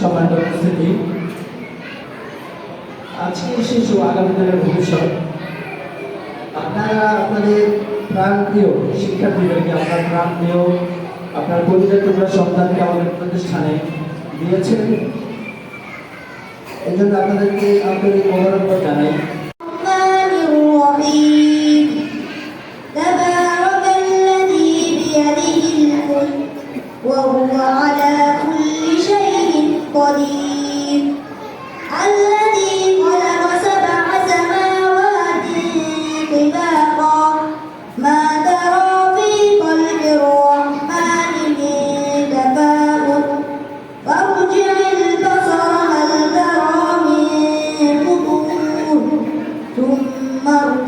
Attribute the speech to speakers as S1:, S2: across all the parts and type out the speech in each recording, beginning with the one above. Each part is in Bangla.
S1: সম্মানিত উপস্থিতি। আজকে শিশু আগামী দিনের ভবিষ্যৎ। আপনারা আপনাদের প্রাণ প্রিয় শিক্ষার্থীদেরকে আপনার প্রাণ প্রিয় আপনার পরিবার টুকরা সন্তানকে আমাদের প্রতিষ্ঠানে দিয়েছেন। এজন্য জন্য আপনাদেরকে আন্তরিক মোবারকবাদ জানাই।
S2: ثم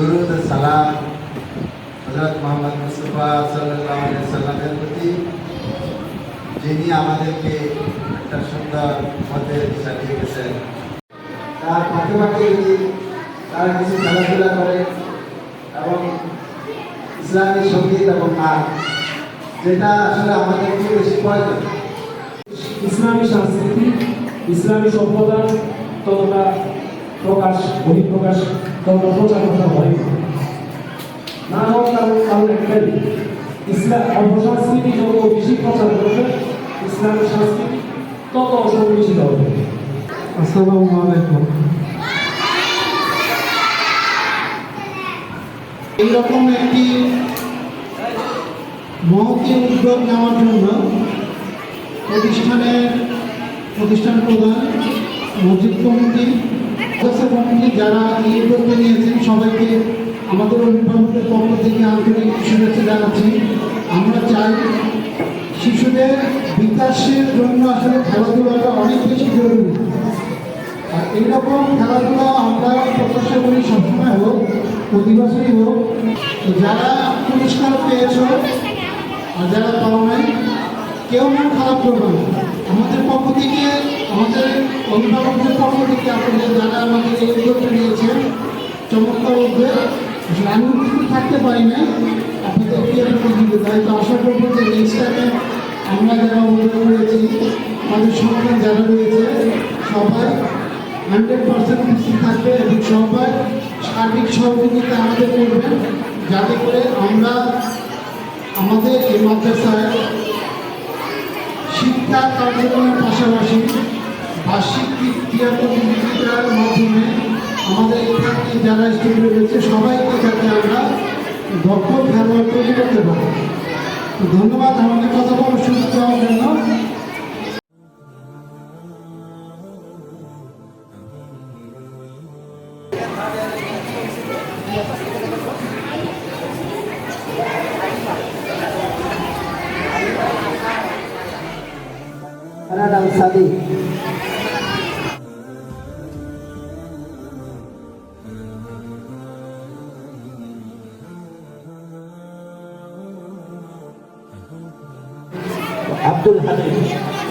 S3: দুরুদ সালাম হজরত মোহাম্মদ মুস্তফা আলাইহি সাল্লামের প্রতি, যিনি আমাদেরকে একটা সুন্দর পথের দিশা দিয়ে গেছেন তার ফাঁকে ফাঁকে যদি তারা কিছু খেলাধুলা করে এবং ইসলামী সংগীত এবং নাচ, যেটা আসলে আমাদের খুব বেশি প্রয়োজন।
S1: ইসলামী সংস্কৃতি ইসলামী সভ্যতা ততটা প্রকাশ, বহিঃপ্রকাশ ততটা প্রচার করা হয় না। হোক কারণ কারণ একটাই ইসলাম অপসংস্কৃতি যত বেশি প্রচার করবে ইসলামী সংস্কৃতি তত সংকুচিত হবে।
S4: আসসালামু আলাইকুম। এইরকম একটি মহতি উদ্যোগ নেওয়ার জন্য প্রতিষ্ঠানের প্রতিষ্ঠান প্রধান মসজিদ কমিটি মাদ্রাসা কমিটি যারা এই উদ্যোগটা নিয়েছেন, সবাইকে আমাদের অভিভাবকদের পক্ষ থেকে আন্তরিক শুভেচ্ছা জানাচ্ছি। আমরা চাই শিশুদের বিকাশের জন্য আসলে খেলাধুলাটা অনেক বেশি জরুরি। আর এইরকম খেলাধুলা আমরা প্রত্যাশা করি সবসময় হোক, প্রতি বছরই হোক। যারা পুরস্কার পেয়েছ আর যারা পাও নাই কেউ মন খারাপ করবে না। আমাদের আমাদের অভিভাবকদের পক্ষ থেকে আপনাদের যারা আমাদের এই উদ্যোগটা নিয়েছেন, চমৎকার উদ্যোগ। আসলে আমি উপস্থিত থাকতে পারি না আপনাদেরকে তাই তো আশা করব যে নেক্সট টাইমে আমরা যারা উদ্যোগ করেছি, আমাদের সন্তান যারা রয়েছে, সবাই হান্ড্রেড পার্সেন্ট উপস্থিত থাকবে এবং সবাই সার্বিক সহযোগিতা আমাদের করবেন যাতে করে আমরা আমাদের এই মাদ্রাসায় শিক্ষা কার্যক্রমের পাশাপাশি বার্ষিক ক্রীড়া প্রতিযোগিতার মাধ্যমে আমাদের এখানে যারা স্টুডেন্ট রয়েছে, সবাইকে যাতে আমরা দক্ষ খেলোয়াড় তৈরি করতে পারি। ধন্যবাদ, আমাদের কথা বলার সুযোগ দেওয়ার জন্য
S3: Paradang Sabi.
S1: Abdul Abdul Halim.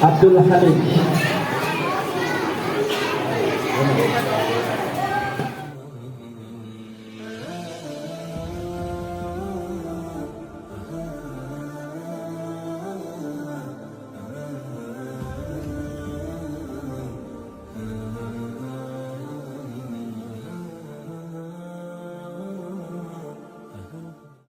S1: Abdul Halim.